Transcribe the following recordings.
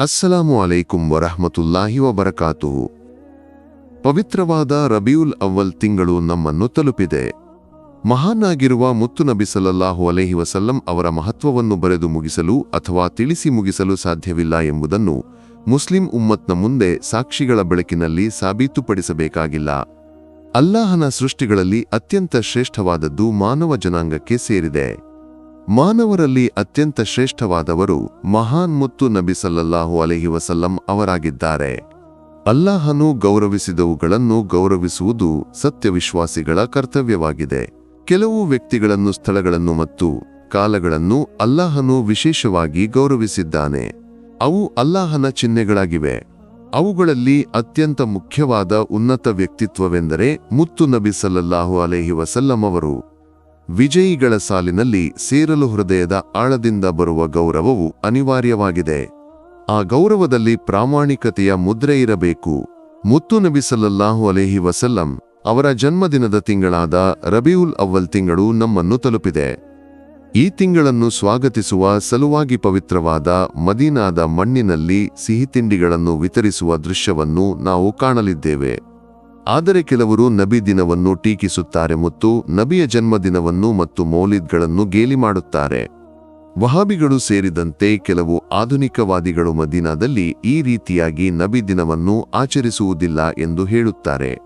ಅಸ್ಸಲಾಮು ಅಲೈಕುಂ ವರಹಮತುಲ್ಲಾಹಿ ವಬರಕಾತುಹು ಪವಿತ್ರವಾದ ರಬಿಯುಲ್ ಅವ್ವಲ್ ತಿಂಗಳು ನಮ್ಮನ್ನು ತಲುಪಿದೆ. ಮಹಾನಾಗಿರುವ ಮುತ್ತು ನಬಿ ಸಲ್ಲಲ್ಲಾಹು ಅಲೈಹಿ ವಸಲ್ಲಂ ಅವರ ಮಹತ್ವವನ್ನು ಬರೆದು ಮುಗಿಸಲು ಅಥವಾ ತಿಳಿಸಿ ಮುಗಿಸಲು ಸಾಧ್ಯವಿಲ್ಲ ಎಂಬುದನ್ನು ಮುಸ್ಲಿಂ ಉಮ್ಮತ್ನ ಮುಂದೆ ಸಾಕ್ಷಿಗಳ ಬೆಳಕಿನಲ್ಲಿ ಸಾಬೀತುಪಡಿಸಬೇಕಾಗಿಲ್ಲ. ಅಲ್ಲಾಹನ ಸೃಷ್ಟಿಗಳಲ್ಲಿ ಅತ್ಯಂತ ಶ್ರೇಷ್ಠವಾದದ್ದು ಮಾನವ ಜನಾಂಗಕ್ಕೆ ಸೇರಿದೆ. ಮಾನವರಲ್ಲಿ ಅತ್ಯಂತ ಶ್ರೇಷ್ಠವಾದವರು ಮಹಾನ್ ಮುತ್ತು ನಬಿ ಸಲ್ಲಲ್ಲಾಹು ಅಲೈಹಿ ವಸಲ್ಲಂ ಅವರಾಗಿದ್ದಾರೆ. ಅಲ್ಲಾಹನು ಗೌರವಿಸಿದವುಗಳನ್ನು ಗೌರವಿಸುವುದು ಸತ್ಯವಿಶ್ವಾಸಿಗಳ ಕರ್ತವ್ಯವಾಗಿದೆ. ಕೆಲವು ವ್ಯಕ್ತಿಗಳನ್ನು, ಸ್ಥಳಗಳನ್ನು ಮತ್ತು ಕಾಲಗಳನ್ನು ಅಲ್ಲಾಹನು ವಿಶೇಷವಾಗಿ ಗೌರವಿಸಿದ್ದಾನೆ. ಅವು ಅಲ್ಲಾಹನ ಚಿಹ್ನೆಗಳಾಗಿವೆ. ಅವುಗಳಲ್ಲಿ ಅತ್ಯಂತ ಮುಖ್ಯವಾದ ಉನ್ನತ ವ್ಯಕ್ತಿತ್ವವೆಂದರೆ ಮುತ್ತು ನಬಿ ಸಲ್ಲಲ್ಲಾಹು ಅಲೈಹಿ ವಸಲ್ಲಂ ಅವರು. ವಿಜಯಿಗಳ ಸಾಲಿನಲ್ಲಿ ಸೇರಲು ಹೃದಯದ ಆಳದಿಂದ ಬರುವ ಗೌರವವು ಅನಿವಾರ್ಯವಾಗಿದೆ. ಆ ಗೌರವದಲ್ಲಿ ಪ್ರಾಮಾಣಿಕತೆಯ ಮುದ್ರೆ ಇರಬೇಕು. ಮುತ್ತು ನಬಿ ಸಲ್ಲಲ್ಲಾಹು ಅಲೇಹಿ ವಸಲ್ಲಂ ಅವರ ಜನ್ಮದಿನದ ತಿಂಗಳಾದ ರಬಿಯುಲ್ ಅವ್ವಲ್ ತಿಂಗಳು ನಮ್ಮನ್ನು ತಲುಪಿದೆ. ಈ ತಿಂಗಳನ್ನು ಸ್ವಾಗತಿಸುವ ಸಲುವಾಗಿ ಪವಿತ್ರವಾದ ಮದೀನಾದ ಮಣ್ಣಿನಲ್ಲಿ ಸಿಹಿತಿಂಡಿಗಳನ್ನು ವಿತರಿಸುವ ದೃಶ್ಯವನ್ನು ನಾವು ಕಾಣಲಿದ್ದೇವೆ. ಆದರೆ ಕೆಲವರು ನಬಿ ದಿನವನ್ನು ಟೀಕಿಸುತ್ತಾರೆ ಮತ್ತು ನಬಿಯ ಜನ್ಮದಿನವನ್ನು ಮತ್ತು ಮೌಲಿದ್ಗಳನ್ನು ಗೇಲಿ ಮಾಡುತ್ತಾರೆ. ವಹಾಬಿಗಳು ಸೇರಿದಂತೆ ಕೆಲವು ಆಧುನಿಕವಾದಿಗಳು ಮದೀನಾದಲ್ಲಿ ಈ ರೀತಿಯಾಗಿ ನಬಿ ದಿನವನ್ನು ಆಚರಿಸುವುದಿಲ್ಲ ಎಂದು ಹೇಳುತ್ತಾರೆ.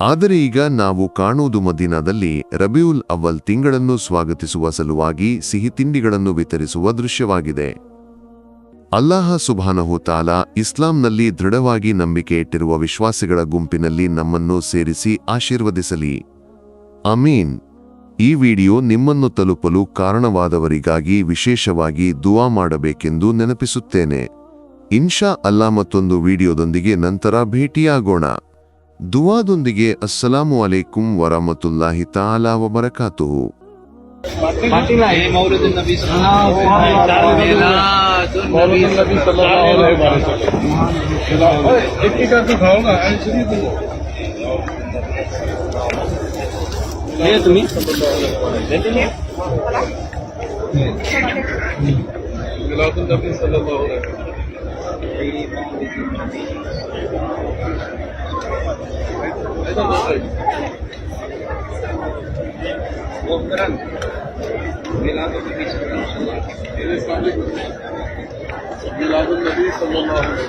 ಆದರೆ ಈಗ ನಾವು ಕಾಣುವುದು ಮದೀನಾದಲ್ಲಿ ರಬಿಯುಲ್ ಅವ್ವಲ್ ತಿಂಗಳನ್ನು ಸ್ವಾಗತಿಸುವ ಸಲುವಾಗಿ ಸಿಹಿತಿಂಡಿಗಳನ್ನು ವಿತರಿಸುವ ದೃಶ್ಯವಾಗಿದೆ. ಅಲ್ಲಾಹ ಸುಬಾನಹು ತಾಲಾ ಇಸ್ಲಾಂನಲ್ಲಿ ದೃಢವಾಗಿ ನಂಬಿಕೆ ಇಟ್ಟಿರುವ ವಿಶ್ವಾಸಿಗಳ ಗುಂಪಿನಲ್ಲಿ ನಮ್ಮನ್ನು ಸೇರಿಸಿ ಆಶೀರ್ವದಿಸಲಿ. ಅಮೀನ್. ಈ ವಿಡಿಯೋ ನಿಮ್ಮನ್ನು ತಲುಪಲು ಕಾರಣವಾದವರಿಗಾಗಿ ವಿಶೇಷವಾಗಿ ದುವಾ ಮಾಡಬೇಕೆಂದು ನೆನಪಿಸುತ್ತೇನೆ. ಇನ್ಶಾ ಅಲ್ಲಾ ಮತ್ತೊಂದು ವಿಡಿಯೋದೊಂದಿಗೆ ನಂತರ ಭೇಟಿಯಾಗೋಣ. ದುವಾದೊಂದಿಗೆ ಅಸ್ಸಲಾಮು ಅಲೈಕುಂ ವರಮತುಲ್ಲಾಹಿ ತಾಲಾ ವಬರಕಾತುಹು. ये मौलूद नबी सल्लल्लाहु अलैहि वसल्लम وفرن ملاد النبی صلی اللہ علیہ وسلم ملاد النبی صلی اللہ علیہ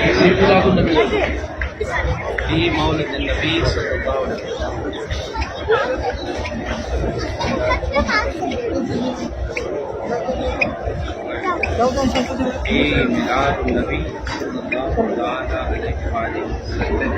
وسلم دی مولد النبی صلی اللہ علیہ وسلم ميلاد النبي صلى الله تعالى عليه وآله وسلم